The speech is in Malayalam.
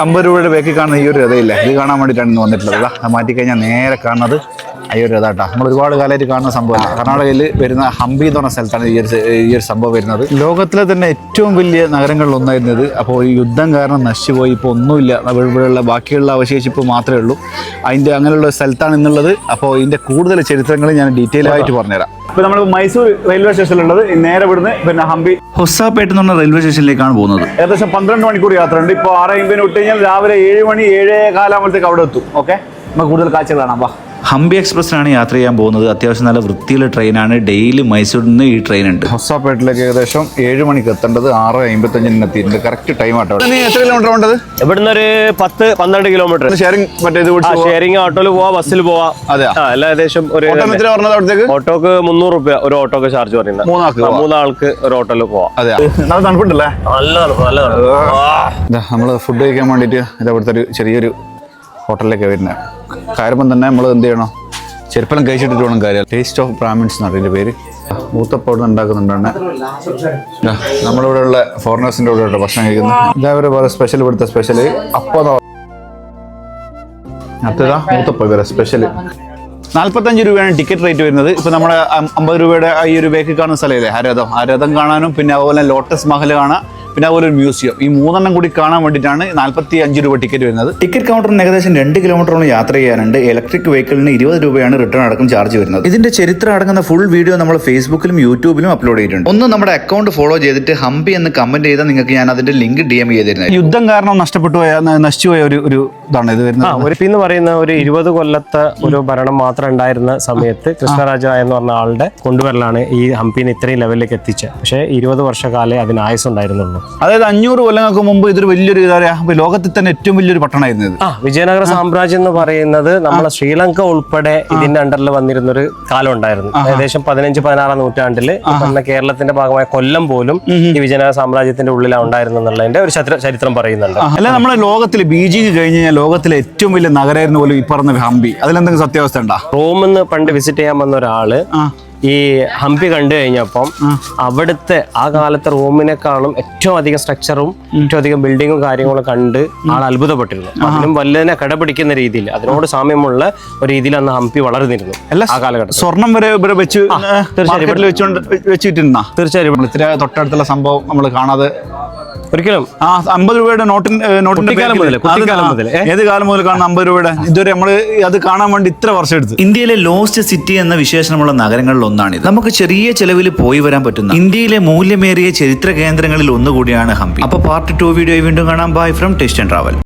അമ്പത് രൂപയുടെ ബാക്കിൽ കാണുന്ന ഈ ഒരു രഥയില്ലേ ഇത് കാണാൻ വേണ്ടിയിട്ടാണ് ഇന്ന് വന്നിട്ടുള്ളത്. മാറ്റി കഴിഞ്ഞാൽ നേരെ കാണുന്നത് ഈ ഒരു രഥാട്ടാ നമ്മൾ ഒരുപാട് കാലമായിട്ട് കാണുന്ന സംഭവമല്ല? കർണാടകയിൽ വരുന്ന ഹംപി എന്ന് പറഞ്ഞ സ്ഥലത്താണ് ഈ ഒരു ഈ ഒരു സംഭവം വരുന്നത്. ലോകത്തിലെ തന്നെ ഏറ്റവും വലിയ നഗരങ്ങളിൽ ഒന്നായിരുന്നത്. അപ്പോൾ ഈ യുദ്ധം കാരണം നശിച്ചുപോയി. ഇപ്പോൾ ഒന്നുമില്ല. ഇവിടെ- ഇവിടെയുള്ള ബാക്കിയുള്ള അവശേഷിപ്പ് മാത്രമേ ഉള്ളൂ. അതിന്റെ അങ്ങനെയുള്ള സ്ഥലത്താണ് ഇന്നുള്ളത്. അപ്പോൾ ഇതിന്റെ കൂടുതൽ ചരിത്രങ്ങൾ ഞാൻ ഡീറ്റെയിൽ ആയിട്ട് പറഞ്ഞുതരാം. ഇപ്പോൾ നമ്മൾ മൈസൂർ റെയിൽവേ സ്റ്റേഷനിലുള്ളത് നേരെ ഇവിടുന്ന് പിന്നെ ഹംപി. ഹൊസാപേട്ട് എന്ന് പറഞ്ഞ റെയിൽവേ സ്റ്റേഷനിലേക്കാണ് പോകുന്നത്. ഏകദേശം പന്ത്രണ്ട് മണിക്കൂർ യാത്ര ഉണ്ട് ഇപ്പോൾ ആറ് അമ്പതിന് വിട്ട് കഴിഞ്ഞാൽ രാവിലെ ഏഴ് മണി ഏഴേ കാലാകുമ്പോഴത്തേക്ക് അവിടെ എത്തും. ഓക്കെ നമുക്ക് കൂടുതൽ കാഴ്ച കാണാം. വാ. ഹംപി എക്സ്പ്രസ്സിലാണ് യാത്ര ചെയ്യാൻ പോകുന്നത്. അത്യാവശ്യം നല്ല വൃത്തിയുള്ള ട്രെയിനാണ്. ഡെയിലി മൈസൂരിൽ നിന്ന് ഈ ട്രെയിൻ ഉണ്ട് ഹൊസാപ്പേട്ടിലേക്ക് ഏകദേശം ഏഴ് മണിക്ക് എത്തേണ്ടത് ആറ് അമ്പത്തഞ്ചിന് എത്തിയിട്ടുണ്ട്. കറക്റ്റ് ടൈം ആട്ടോ എത്ര കിലോമീറ്റർ വേണ്ടത് ഇവിടുന്ന് ഒരു പത്ത് പന്ത്രണ്ട് കിലോമീറ്റർ ഷെയറിംഗ് മറ്റേ ആ ഷെയറിംഗ് ഓട്ടോയിൽ പോവാ ബസ്സിൽ പോവാ. അതെ ആ എല്ലാം ഏകദേശം ഒരു ഓട്ടോക്ക് മുന്നൂറ് രൂപ ഒരു ഓട്ടോക്ക് ചാർജ് പറയുന്നത്. മൂന്നാൾക്ക് മൂന്നാൾക്ക് ഒരു ഓട്ടോയിൽ പോവാം. അതെ നല്ല തണുപ്പുണ്ടല്ലേ? നല്ല തണുപ്പ്, നല്ല തണുപ്പ്. നമ്മൾ ഫുഡ് കഴിക്കാൻ വേണ്ടിട്ട് ഇതവിടുത്തെ ഒരു ചെറിയൊരു ഹോട്ടലിലേക്ക് വരുന്നത്. കയറുമ്പം തന്നെ നമ്മൾ എന്ത് ചെയ്യണം? ചെരുപ്പെല്ലാം കഴിച്ചിട്ടിട്ട് വേണം കാര്യം. ടേസ്റ്റ് ഓഫ് ബ്രാഹ്മിൻസ് എന്ന് പറയുന്ന പേര്. മൂത്തപ്പോടുന്ന് ഉണ്ടാക്കുന്നുണ്ടാണ് നമ്മളിവിടെയുള്ള ഫോറിനേഴ്സിന്റെ കൂടെ ഉള്ള ഭക്ഷണം കഴിക്കുന്നത്. ഇതേവരെ വേറെ സ്പെഷ്യൽ ഇവിടുത്തെ സ്പെഷ്യൽ അപ്പം അടുത്തതാ മൂത്തപ്പോ ഇവരെ സ്പെഷ്യൽ നാൽപ്പത്തഞ്ച് രൂപയാണ് ടിക്കറ്റ് റേറ്റ് വരുന്നത്. ഇപ്പോൾ നമ്മുടെ അമ്പത് രൂപയുടെ ഈ ഒരു ബേക്കിൽ കാണുന്ന സ്ഥലമില്ലേ ആ രഥം കാണാനും പിന്നെ അതുപോലെ ലോട്ടസ് മഹൽ കാണാം. പിന്നെ അതുപോലെ ഒരു മ്യൂസിയം. ഈ മൂന്നെണ്ണം കൂടി കാണാൻ വേണ്ടിയിട്ടാണ് നാൽപ്പത്തി അഞ്ച് രൂപ ടിക്കറ്റ് വരുന്നത്. ടിക്കറ്റ് കൗണ്ടറിന് ഏകദേശം രണ്ട് കിലോമീറ്ററോളം യാത്ര ചെയ്യാനുണ്ട്. ഇലക്ട്രിക് വെഹിക്കിളിന് ഇരുപത് രൂപയാണ് റിട്ടേൺ അടക്കം ചാർജ് വരുന്നത്. ഇതിന്റെ ചരിത്രം അടങ്ങുന്ന ഫുൾ വീഡിയോ നമ്മൾ ഫേസ്ബുക്കിലും യൂട്യൂബിലും അപ്ലോഡ് ചെയ്തിട്ടുണ്ട്. ഒന്ന് നമ്മുടെ അക്കൗണ്ട് ഫോളോ ചെയ്തിട്ട് ഹംപി എന്ന് കമന്റ് ചെയ്താൽ നിങ്ങൾക്ക് ഞാൻ അതിന്റെ ലിങ്ക് ഡി എം ചെയ്തിരുന്നത് യുദ്ധം കാരണം നഷ്ടപ്പെട്ടു പോയ നശിച്ചു പോയ ഒരു ഒരു ഇതാണ് ഇത് വരുന്നത്. ഒരു എന്ന് പറയുന്ന ഒരു ഇരുപത് കൊല്ലത്തെ ഒരു ഭരണം മാത്രം ഉണ്ടായിരുന്ന സമയത്ത് കൃഷ്ണരാജ എന്ന് പറഞ്ഞ ആളുടെ കൊണ്ടുവരലാണ് ഈ ഹംപിനെ ഇത്രയും ലെവലിലേക്ക് എത്തിച്ചത്. പക്ഷേ ഇരുപത് വർഷക്കാലേ അതിന് ആയുസ് ഉണ്ടായിരുന്നുള്ളൂ അതായത് അഞ്ഞൂറ് കൊല്ലങ്ങൾക്ക് മുമ്പ് ഇതൊരു വലിയൊരു എന്താ പറയാ ലോകത്തിൽ തന്നെ ഏറ്റവും വലിയൊരു പട്ടണമായിരുന്നു ഇത്. ആ വിജയനഗര സാമ്രാജ്യം എന്ന് പറയുന്നത് നമ്മളെ ശ്രീലങ്ക ഉൾപ്പെടെ ഇതിന്റെ അണ്ടറിൽ വന്നിരുന്ന ഒരു കാലം ഉണ്ടായിരുന്നു. ഏകദേശം പതിനഞ്ച് പതിനാറാം നൂറ്റാണ്ടിൽ ഈ കേരളത്തിന്റെ ഭാഗമായ കൊല്ലം പോലും ഈ വിജയനഗര സാമ്രാജ്യത്തിന്റെ ഉള്ളിലാണ് ഉണ്ടായിരുന്നു എന്നുള്ളതിന്റെ ഒരു ചരിത്രം പറയുന്നുണ്ട്. അല്ല നമ്മുടെ ലോകത്തിൽ ബീജിംഗ് കഴിഞ്ഞ് കഴിഞ്ഞാൽ ലോകത്തിലെ ഏറ്റവും വലിയ നഗരമായിരുന്നു പോലും ഈ പറഞ്ഞ ഹംപി. അതിലെന്തെങ്കിലും സത്യാവസ്ഥ ഉണ്ടോ? റോം എന്ന് പണ്ട് വിസിറ്റ് ചെയ്യാൻ വന്ന ഒരാൾ ഈ ഹംപി കണ്ടു കഴിഞ്ഞപ്പം അവിടുത്തെ ആ കാലത്തെ റൂമിനെക്കാളും ഏറ്റവും അധികം സ്ട്രക്ചറും ഏറ്റവും അധികം ബിൽഡിങ്ങും കാര്യങ്ങളും കണ്ട് ആൾ അത്ഭുതപ്പെട്ടിരുന്നു. അതിലും അതിനും വല്ലതിനെ കടപിടിക്കുന്ന രീതിയിൽ അതിനോട് സാമ്യമുള്ള ഒരു രീതിയിൽ അന്ന് ഹംപി വളർന്നിരുന്നു ആ കാലഘട്ടം സ്വർണം വരെ ഇവിടെ വെച്ച് തീർച്ചയായും. വെച്ചിട്ടുണ്ടാ തീർച്ചയായും. തൊട്ടടുത്തുള്ള സംഭവം നമ്മൾ കാണാതെ ഒരിക്കലും. ആ അമ്പത് രൂപയുടെ നോട്ടിന് നോട്ടിന്റെ ഏത് കാലം മുതൽ കാണുന്ന അമ്പത് രൂപയുടെ? ഇതുവരെ നമ്മൾ അത് കാണാൻ വേണ്ടി ഇത്ര വർഷം എടുത്തു. ഇന്ത്യയിലെ ലോസ്റ്റ് സിറ്റി എന്ന വിശേഷണമുള്ള നഗരങ്ങളിൽ ഒന്നാണിത്. നമുക്ക് ചെറിയ ചെലവിൽ പോയി വരാൻ പറ്റുന്ന ഇന്ത്യയിലെ മൂല്യമേറിയ ചരിത്ര കേന്ദ്രങ്ങളിൽ ഒന്നുകൂടിയാണ് ഹംപി. അപ്പൊ പാർട്ട് ടു വീഡിയോ വീണ്ടും കാണാം. Bye from test and travel